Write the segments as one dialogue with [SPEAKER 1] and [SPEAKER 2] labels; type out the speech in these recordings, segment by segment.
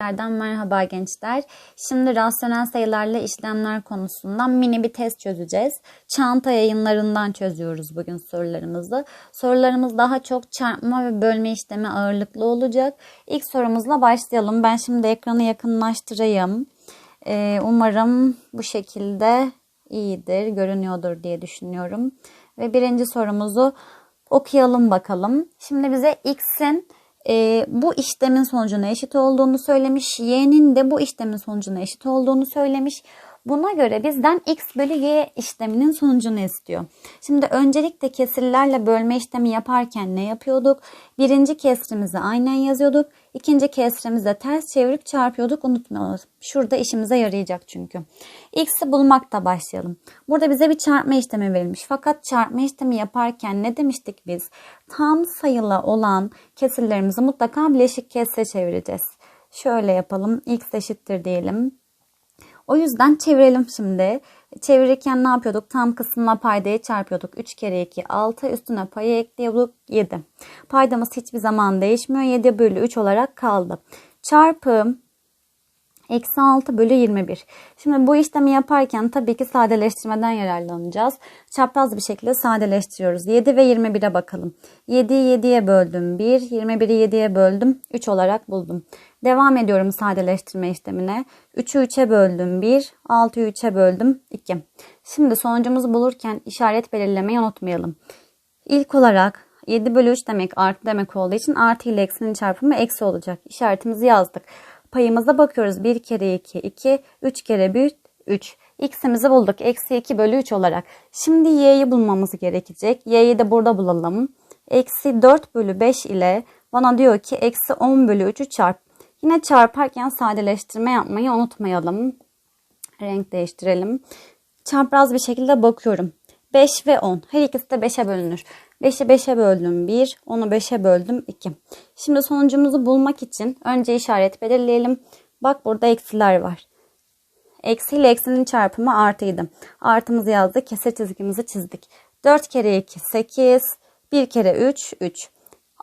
[SPEAKER 1] Nereden merhaba gençler. Şimdi rasyonel sayılarla işlemler konusundan mini bir test çözeceğiz. Çanta yayınlarından çözüyoruz bugün sorularımızı. Sorularımız daha çok çarpma ve bölme işlemi ağırlıklı olacak. İlk sorumuzla başlayalım. Ben şimdi ekranı yakınlaştırayım. Ee, umarım bu şekilde iyidir, görünüyordur diye düşünüyorum. Ve birinci sorumuzu okuyalım bakalım. Şimdi bize x'in e, bu işlemin sonucuna eşit olduğunu söylemiş. Y'nin de bu işlemin sonucuna eşit olduğunu söylemiş. Buna göre bizden x bölü y işleminin sonucunu istiyor. Şimdi öncelikle kesirlerle bölme işlemi yaparken ne yapıyorduk? Birinci kesrimizi aynen yazıyorduk. İkinci kesrimizi ters çevirip çarpıyorduk. Unutmayalım. Şurada işimize yarayacak çünkü. X'i bulmakta başlayalım. Burada bize bir çarpma işlemi verilmiş. Fakat çarpma işlemi yaparken ne demiştik biz? Tam sayılı olan kesirlerimizi mutlaka bileşik kesre çevireceğiz. Şöyle yapalım. X eşittir diyelim. O yüzden çevirelim şimdi. Çevirirken ne yapıyorduk? Tam kısmına paydayı çarpıyorduk. 3 kere 2 6 üstüne payı ekliyorduk 7. Paydamız hiçbir zaman değişmiyor. 7 bölü 3 olarak kaldı. Çarpı Eksi 6 bölü 21. Şimdi bu işlemi yaparken tabii ki sadeleştirmeden yararlanacağız. Çapraz bir şekilde sadeleştiriyoruz. 7 ve 21'e bakalım. 7'yi 7'ye böldüm 1, 21'i 7'ye böldüm 3 olarak buldum. Devam ediyorum sadeleştirme işlemine. 3'ü 3'e böldüm 1, 6'yı 3'e böldüm 2. Şimdi sonucumuzu bulurken işaret belirlemeyi unutmayalım. İlk olarak 7 bölü 3 demek artı demek olduğu için artı ile eksinin çarpımı eksi olacak. İşaretimizi yazdık. Payımıza bakıyoruz. 1 kere 2, 2, 3 kere 1, 3. X'imizi bulduk. Eksi 2 bölü 3 olarak. Şimdi Y'yi bulmamız gerekecek. Y'yi de burada bulalım. Eksi 4 bölü 5 ile bana diyor ki eksi 10 bölü 3'ü çarp. Yine çarparken sadeleştirme yapmayı unutmayalım. Renk değiştirelim. Çapraz bir şekilde bakıyorum. 5 ve 10. Her ikisi de 5'e bölünür. 5'i 5'e böldüm 1, 10'u 5'e böldüm 2. Şimdi sonucumuzu bulmak için önce işaret belirleyelim. Bak burada eksiler var. Eksi ile eksinin çarpımı artıydı. Artımızı yazdık, kesir çizgimizi çizdik. 4 kere 2 8, 1 kere 3 3.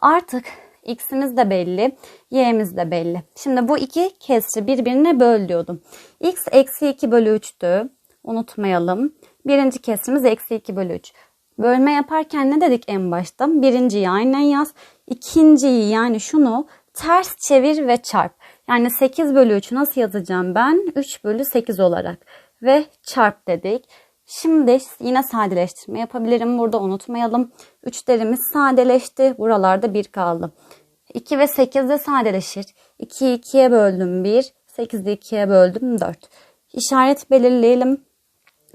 [SPEAKER 1] Artık x'imiz de belli, y'miz de belli. Şimdi bu iki kesri birbirine böl diyordum. x eksi 2 bölü 3'tü. Unutmayalım. Birinci kesrimiz eksi 2 bölü 3. Bölme yaparken ne dedik en başta? Birinciyi aynen yaz. İkinciyi yani şunu ters çevir ve çarp. Yani 8 bölü 3 nasıl yazacağım ben? 3 bölü 8 olarak. Ve çarp dedik. Şimdi yine sadeleştirme yapabilirim. Burada unutmayalım. 3'lerimiz sadeleşti. Buralarda 1 kaldı. 2 ve 8 de sadeleşir. 2'yi 2'ye böldüm 1. 8'i 2'ye böldüm 4. İşaret belirleyelim.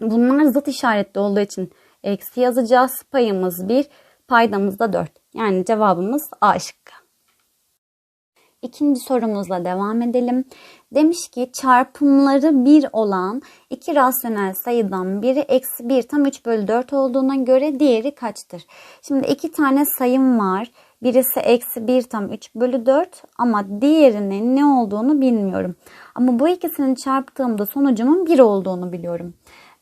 [SPEAKER 1] Bunlar zıt işaretli olduğu için eksi yazacağız. Payımız 1, paydamız da 4. Yani cevabımız A şıkkı. İkinci sorumuzla devam edelim. Demiş ki çarpımları 1 olan iki rasyonel sayıdan biri eksi 1 tam 3 bölü 4 olduğuna göre diğeri kaçtır? Şimdi iki tane sayım var. Birisi eksi 1 tam 3 bölü 4 ama diğerinin ne olduğunu bilmiyorum. Ama bu ikisini çarptığımda sonucumun 1 olduğunu biliyorum.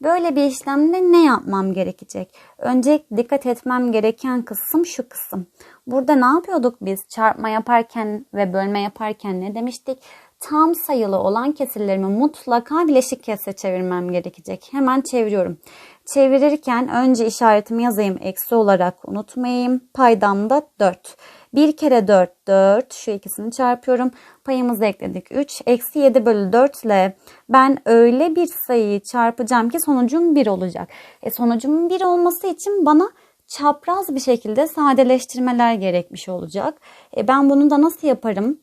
[SPEAKER 1] Böyle bir işlemde ne yapmam gerekecek? Önce dikkat etmem gereken kısım şu kısım. Burada ne yapıyorduk biz? Çarpma yaparken ve bölme yaparken ne demiştik? Tam sayılı olan kesirlerimi mutlaka bileşik kesre çevirmem gerekecek. Hemen çeviriyorum. Çevirirken önce işaretimi yazayım eksi olarak unutmayayım. Paydam da 4. 1 kere 4 4 şu ikisini çarpıyorum. Payımızı ekledik 3. Eksi 7 bölü 4 ile ben öyle bir sayıyı çarpacağım ki sonucum 1 olacak. E sonucumun 1 olması için bana çapraz bir şekilde sadeleştirmeler gerekmiş olacak. E ben bunu da nasıl yaparım?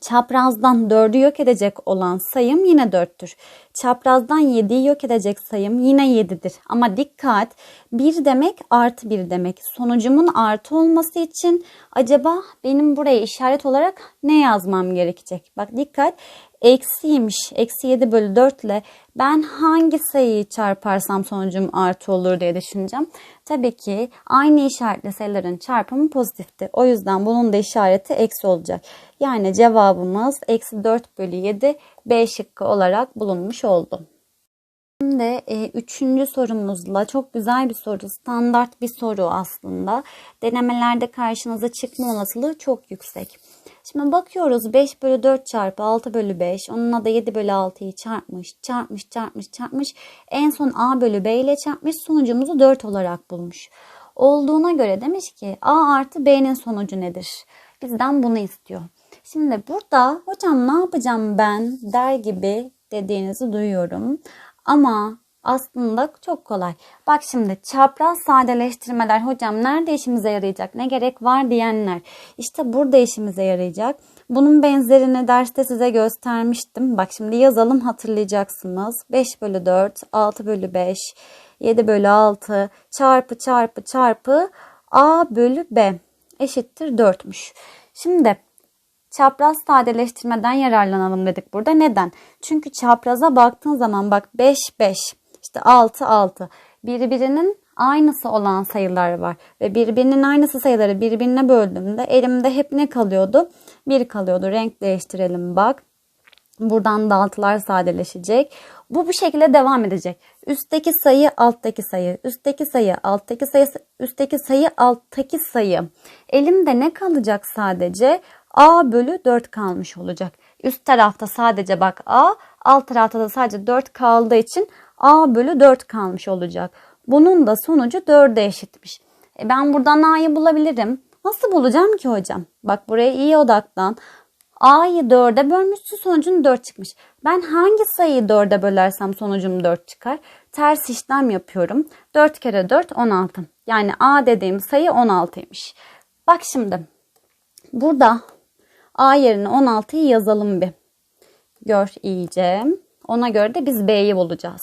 [SPEAKER 1] Çaprazdan 4'ü yok edecek olan sayım yine 4'tür. Çaprazdan 7'yi yok edecek sayım yine 7'dir. Ama dikkat 1 demek artı 1 demek. Sonucumun artı olması için acaba benim buraya işaret olarak ne yazmam gerekecek? Bak dikkat eksiymiş. Eksi 7 bölü 4 ile ben hangi sayıyı çarparsam sonucum artı olur diye düşüneceğim. Tabii ki aynı işaretli sayıların çarpımı pozitifti. O yüzden bunun da işareti eksi olacak. Yani cevabımız eksi 4 bölü 7 B şıkkı olarak bulunmuş oldu. Şimdi e, üçüncü sorumuzla çok güzel bir soru, standart bir soru aslında. Denemelerde karşınıza çıkma olasılığı çok yüksek. Şimdi bakıyoruz 5 bölü 4 çarpı 6 bölü 5. Onunla da 7 bölü 6'yı çarpmış, çarpmış, çarpmış, çarpmış. En son A bölü B ile çarpmış. Sonucumuzu 4 olarak bulmuş. Olduğuna göre demiş ki A artı B'nin sonucu nedir? Bizden bunu istiyor. Şimdi burada hocam ne yapacağım ben der gibi dediğinizi duyuyorum. Ama aslında çok kolay. Bak şimdi çapraz sadeleştirmeler hocam nerede işimize yarayacak? Ne gerek var diyenler. İşte burada işimize yarayacak. Bunun benzerini derste size göstermiştim. Bak şimdi yazalım hatırlayacaksınız. 5 bölü 4, 6 bölü 5, 7 bölü 6 çarpı çarpı çarpı a bölü b eşittir 4'müş. Şimdi çapraz sadeleştirmeden yararlanalım dedik burada. Neden? Çünkü çapraza baktığın zaman bak 5 5 işte 6 6 birbirinin aynısı olan sayılar var ve birbirinin aynısı sayıları birbirine böldüğümde elimde hep ne kalıyordu? 1 kalıyordu. Renk değiştirelim bak. Buradan da altılar sadeleşecek. Bu bu şekilde devam edecek. Üstteki sayı alttaki sayı, üstteki sayı alttaki sayı, üstteki sayı alttaki sayı. Elimde ne kalacak sadece? A bölü 4 kalmış olacak. Üst tarafta sadece bak A, alt tarafta da sadece 4 kaldığı için A bölü 4 kalmış olacak. Bunun da sonucu 4'e eşitmiş. E ben buradan A'yı bulabilirim. Nasıl bulacağım ki hocam? Bak buraya iyi odaklan. A'yı 4'e bölmüşsün sonucun 4 çıkmış. Ben hangi sayıyı 4'e bölersem sonucum 4 çıkar? Ters işlem yapıyorum. 4 kere 4 16. Yani A dediğim sayı 16'ymış. Bak şimdi burada A yerine 16'yı yazalım bir. Gör iyice. Ona göre de biz B'yi bulacağız.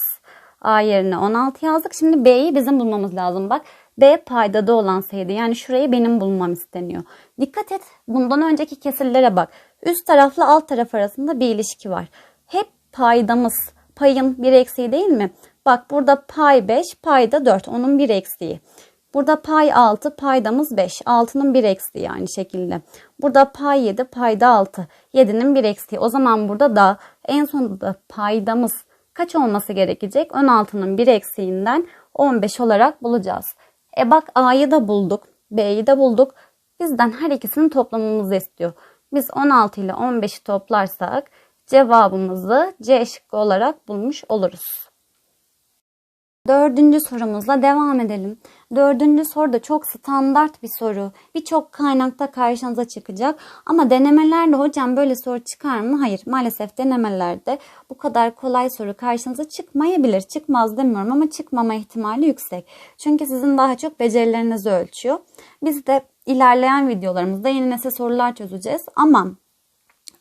[SPEAKER 1] A yerine 16 yazdık. Şimdi B'yi bizim bulmamız lazım. Bak B paydada olan sayıydı. Yani şurayı benim bulmam isteniyor. Dikkat et bundan önceki kesirlere bak. Üst tarafla alt taraf arasında bir ilişki var. Hep paydamız payın bir eksiği değil mi? Bak burada pay 5 payda 4 onun bir eksiği. Burada pay 6 paydamız 5 6'nın bir eksiği aynı şekilde. Burada pay 7 payda 6 7'nin bir eksiği. O zaman burada da en sonunda paydamız kaç olması gerekecek? 16'nın bir eksiğinden 15 olarak bulacağız. E bak A'yı da bulduk. B'yi de bulduk. Bizden her ikisini toplamamızı istiyor. Biz 16 ile 15'i toplarsak cevabımızı C şıkkı olarak bulmuş oluruz. Dördüncü sorumuzla devam edelim. Dördüncü soru da çok standart bir soru. Birçok kaynakta karşınıza çıkacak. Ama denemelerde hocam böyle soru çıkar mı? Hayır. Maalesef denemelerde bu kadar kolay soru karşınıza çıkmayabilir. Çıkmaz demiyorum ama çıkmama ihtimali yüksek. Çünkü sizin daha çok becerilerinizi ölçüyor. Biz de ilerleyen videolarımızda yeni nesil sorular çözeceğiz. Ama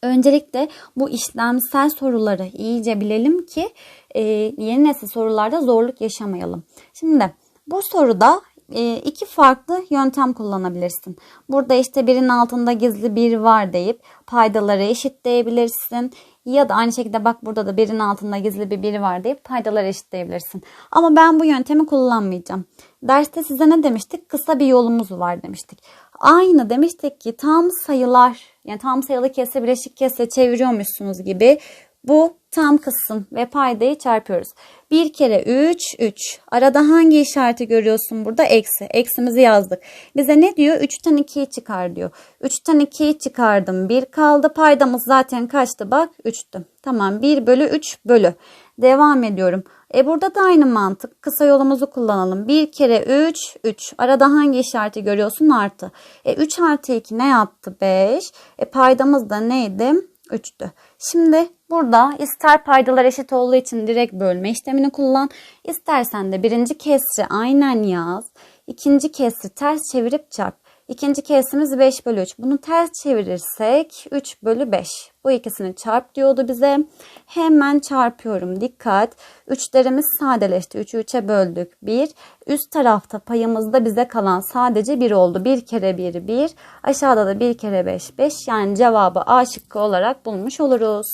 [SPEAKER 1] Öncelikle bu işlemsel soruları iyice bilelim ki e, yeni nesil sorularda zorluk yaşamayalım. Şimdi bu soruda e, iki farklı yöntem kullanabilirsin. Burada işte birin altında gizli bir var deyip paydaları eşitleyebilirsin. Ya da aynı şekilde bak burada da birin altında gizli bir biri var deyip paydaları eşitleyebilirsin. Ama ben bu yöntemi kullanmayacağım. Derste size ne demiştik? Kısa bir yolumuz var demiştik. Aynı demiştik ki tam sayılar yani tam sayılı kese bileşik kese çeviriyormuşsunuz gibi bu tam kısım ve paydayı çarpıyoruz. 1 kere 3, 3. Arada hangi işareti görüyorsun burada? Eksi. Eksimizi yazdık. Bize ne diyor? 3'ten 2'yi çıkar diyor. 3'ten 2'yi çıkardım. 1 kaldı. Paydamız zaten kaçtı? Bak 3'tü. Tamam 1 bölü 3 bölü. Devam ediyorum. E burada da aynı mantık. Kısa yolumuzu kullanalım. 1 kere 3, 3. Arada hangi işareti görüyorsun? Artı. E 3 artı 2 ne yaptı? 5. E paydamız da neydi? 3'tü. Şimdi burada ister paydalar eşit olduğu için direkt bölme işlemini kullan. İstersen de birinci kesri aynen yaz. İkinci kesri ters çevirip çarp. İkinci kesimiz 5 bölü 3. Bunu ters çevirirsek 3 bölü 5. Bu ikisini çarp diyordu bize. Hemen çarpıyorum. Dikkat. 3'lerimiz sadeleşti. 3'ü 3'e böldük. 1. Üst tarafta payımızda bize kalan sadece 1 oldu. 1 kere 1 1. Aşağıda da 1 kere 5 5. Yani cevabı A şıkkı olarak bulmuş oluruz.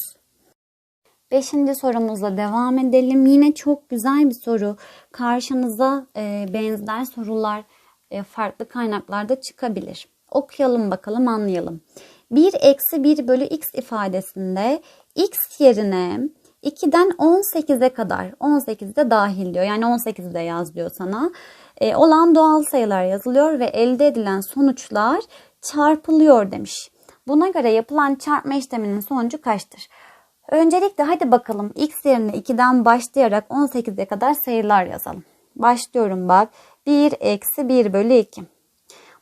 [SPEAKER 1] Beşinci sorumuzla devam edelim. Yine çok güzel bir soru. Karşınıza benzer sorular farklı kaynaklarda çıkabilir. Okuyalım bakalım anlayalım. 1 eksi 1 bölü x ifadesinde x yerine 2'den 18'e kadar 18 de dahil diyor. Yani 18'i de yaz diyor sana. E, olan doğal sayılar yazılıyor ve elde edilen sonuçlar çarpılıyor demiş. Buna göre yapılan çarpma işleminin sonucu kaçtır? Öncelikle hadi bakalım x yerine 2'den başlayarak 18'e kadar sayılar yazalım. Başlıyorum bak. 1 eksi 1 bölü 2.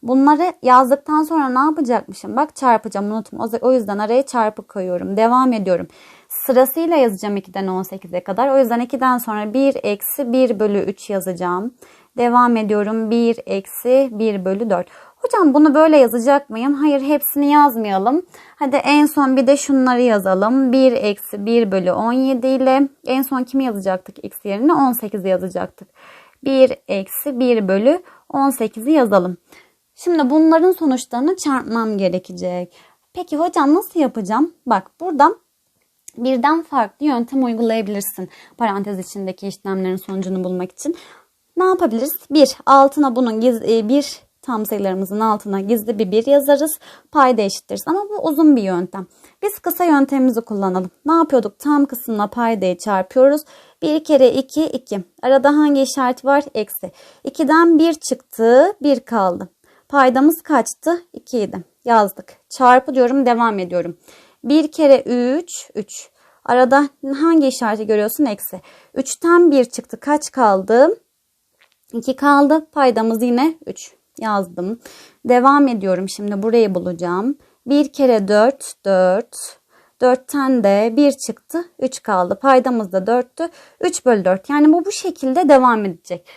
[SPEAKER 1] Bunları yazdıktan sonra ne yapacakmışım? Bak çarpacağım unutma. O yüzden araya çarpı koyuyorum. Devam ediyorum. Sırasıyla yazacağım 2'den 18'e kadar. O yüzden 2'den sonra 1 eksi 1 bölü 3 yazacağım. Devam ediyorum. 1 eksi 1 bölü 4. Hocam bunu böyle yazacak mıyım? Hayır hepsini yazmayalım. Hadi en son bir de şunları yazalım. 1 eksi 1 bölü 17 ile en son kimi yazacaktık x yerine? 18'i yazacaktık. 1 eksi 1 bölü 18'i yazalım. Şimdi bunların sonuçlarını çarpmam gerekecek. Peki hocam nasıl yapacağım? Bak burada birden farklı yöntem uygulayabilirsin. Parantez içindeki işlemlerin sonucunu bulmak için. Ne yapabiliriz? 1. Altına bunun gizli, bir tam sayılarımızın altına gizli bir 1 yazarız. Payda eşittiririz. Ama bu uzun bir yöntem. Biz kısa yöntemimizi kullanalım. Ne yapıyorduk? Tam kısımla paydayı çarpıyoruz. 1 kere 2, 2. Arada hangi işaret var? Eksi. 2'den 1 çıktı, 1 kaldı. Paydamız kaçtı? 2 idi. Yazdık. Çarpı diyorum, devam ediyorum. 1 kere 3, 3. Arada hangi işareti görüyorsun? Eksi. 3'ten 1 çıktı. Kaç kaldı? 2 kaldı. Paydamız yine 3. Yazdım. Devam ediyorum. Şimdi burayı bulacağım. 1 kere 4, 4. 4'ten de 1 çıktı. 3 kaldı. Paydamız da 4'tü. 3 bölü 4. Yani bu bu şekilde devam edecek.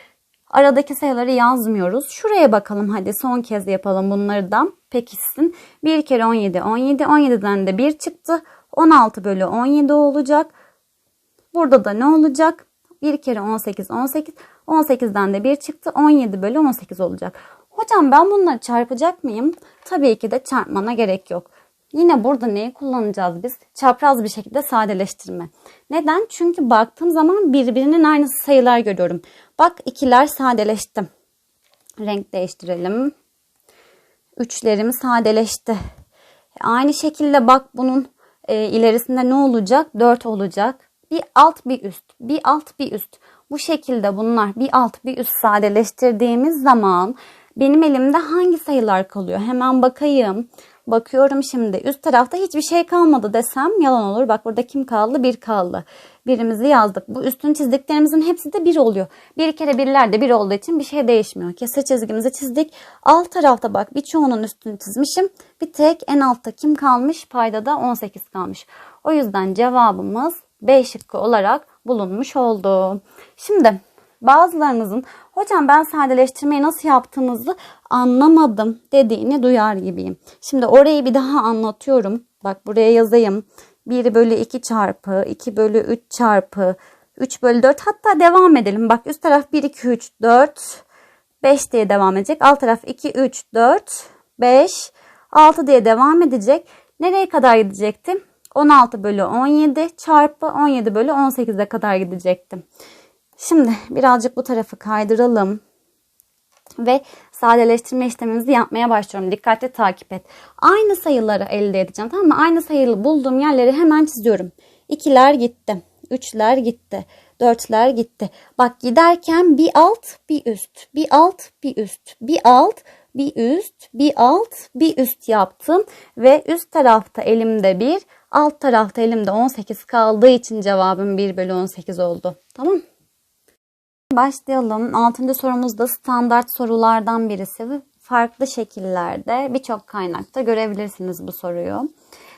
[SPEAKER 1] Aradaki sayıları yazmıyoruz. Şuraya bakalım hadi son kez yapalım bunları da pekişsin. 1 kere 17 17 17'den de 1 çıktı. 16 bölü 17 olacak. Burada da ne olacak? 1 kere 18 18 18'den de 1 çıktı. 17 bölü 18 olacak. Hocam ben bunları çarpacak mıyım? Tabii ki de çarpmana gerek yok. Yine burada neyi kullanacağız biz? Çapraz bir şekilde sadeleştirme. Neden? Çünkü baktığım zaman birbirinin aynısı sayılar görüyorum. Bak ikiler sadeleşti. Renk değiştirelim. Üçlerim sadeleşti. Aynı şekilde bak bunun e, ilerisinde ne olacak? 4 olacak. Bir alt bir üst. Bir alt bir üst. Bu şekilde bunlar bir alt bir üst sadeleştirdiğimiz zaman benim elimde hangi sayılar kalıyor? Hemen bakayım. Bakıyorum şimdi üst tarafta hiçbir şey kalmadı desem yalan olur. Bak burada kim kaldı? Bir kaldı. Birimizi yazdık. Bu üstün çizdiklerimizin hepsi de bir oluyor. Bir kere birler de bir olduğu için bir şey değişmiyor. Kesir çizgimizi çizdik. Alt tarafta bak birçoğunun üstünü çizmişim. Bir tek en altta kim kalmış? Payda da 18 kalmış. O yüzden cevabımız B şıkkı olarak bulunmuş oldu. Şimdi bazılarınızın hocam ben sadeleştirmeyi nasıl yaptığınızı anlamadım dediğini duyar gibiyim. Şimdi orayı bir daha anlatıyorum. Bak buraya yazayım. 1 bölü 2 çarpı 2 bölü 3 çarpı 3 bölü 4 hatta devam edelim. Bak üst taraf 1 2 3 4 5 diye devam edecek. Alt taraf 2 3 4 5 6 diye devam edecek. Nereye kadar gidecektim? 16 bölü 17 çarpı 17 bölü 18'e kadar gidecektim. Şimdi birazcık bu tarafı kaydıralım. Ve sadeleştirme işlemimizi yapmaya başlıyorum. Dikkatli takip et. Aynı sayıları elde edeceğim. Tamam mı? Aynı sayılı bulduğum yerleri hemen çiziyorum. İkiler gitti. Üçler gitti. Dörtler gitti. Bak giderken bir alt bir üst. Bir alt bir üst. Bir alt bir üst. Bir alt bir üst yaptım. Ve üst tarafta elimde bir. Alt tarafta elimde 18 kaldığı için cevabım 1 bölü 18 oldu. Tamam Başlayalım. Altıncı sorumuz da standart sorulardan birisi ve farklı şekillerde birçok kaynakta görebilirsiniz bu soruyu.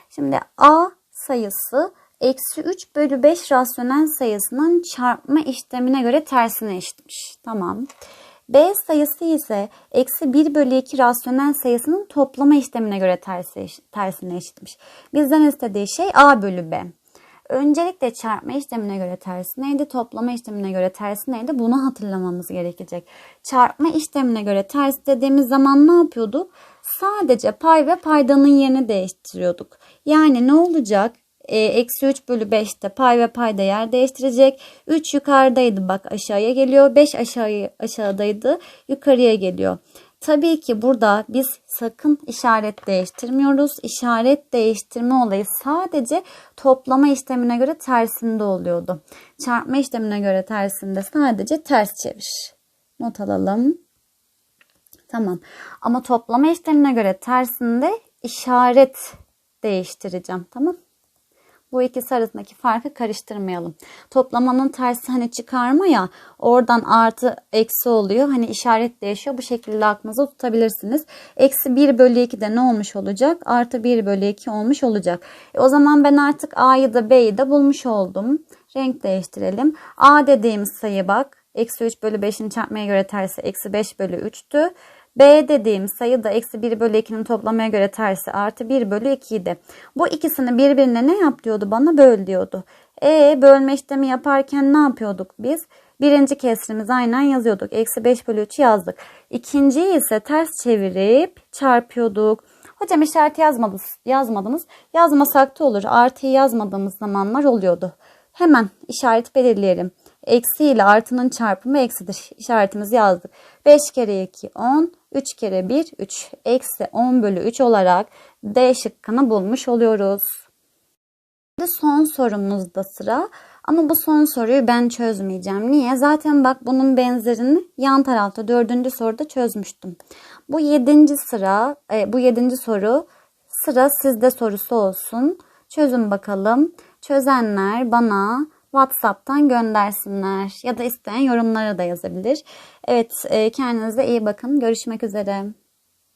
[SPEAKER 1] Şimdi A sayısı eksi 3 bölü 5 rasyonel sayısının çarpma işlemine göre tersine eşitmiş. Tamam. B sayısı ise eksi 1 bölü 2 rasyonel sayısının toplama işlemine göre tersi, tersine eşitmiş. Bizden istediği şey A bölü B. Öncelikle çarpma işlemine göre tersi neydi? Toplama işlemine göre tersi neydi? Bunu hatırlamamız gerekecek. Çarpma işlemine göre ters dediğimiz zaman ne yapıyorduk? Sadece pay ve paydanın yerini değiştiriyorduk. Yani ne olacak? E, eksi 3 bölü 5'te pay ve payda yer değiştirecek. 3 yukarıdaydı bak aşağıya geliyor. 5 aşağıya, aşağıdaydı yukarıya geliyor. Tabii ki burada biz sakın işaret değiştirmiyoruz. İşaret değiştirme olayı sadece toplama işlemine göre tersinde oluyordu. Çarpma işlemine göre tersinde sadece ters çevir. Not alalım. Tamam. Ama toplama işlemine göre tersinde işaret değiştireceğim. Tamam. Bu ikisi arasındaki farkı karıştırmayalım. Toplamanın tersi hani çıkarma ya oradan artı eksi oluyor. Hani işaret değişiyor. Bu şekilde aklınızda tutabilirsiniz. Eksi 1 bölü 2 de ne olmuş olacak? Artı 1 bölü 2 olmuş olacak. E o zaman ben artık A'yı da B'yi de bulmuş oldum. Renk değiştirelim. A dediğimiz sayı bak. Eksi 3 bölü 5'in çarpmaya göre tersi eksi 5 bölü 3'tü. B dediğim sayı da eksi 1 bölü 2'nin toplamaya göre tersi artı 1 bölü 2 idi. Bu ikisini birbirine ne yap diyordu bana? Böl diyordu. E bölme işlemi yaparken ne yapıyorduk biz? Birinci kesrimizi aynen yazıyorduk. Eksi 5 bölü 3 yazdık. İkinciyi ise ters çevirip çarpıyorduk. Hocam işareti yazmadınız, yazmadınız. Yazmasak da olur. Artıyı yazmadığımız zamanlar oluyordu. Hemen işaret belirleyelim. Eksi ile artının çarpımı eksidir. İşaretimizi yazdık. 5 kere 2 10, 3 kere 1 3. Eksi 10 bölü 3 olarak D şıkkını bulmuş oluyoruz. Şimdi son sorumuzda sıra. Ama bu son soruyu ben çözmeyeceğim. Niye? Zaten bak bunun benzerini yan tarafta dördüncü soruda çözmüştüm. Bu yedinci sıra, e, bu yedinci soru sıra sizde sorusu olsun. Çözün bakalım. Çözenler bana WhatsApp'tan göndersinler ya da isteyen yorumlara da yazabilir. Evet, e, kendinize iyi bakın. Görüşmek üzere.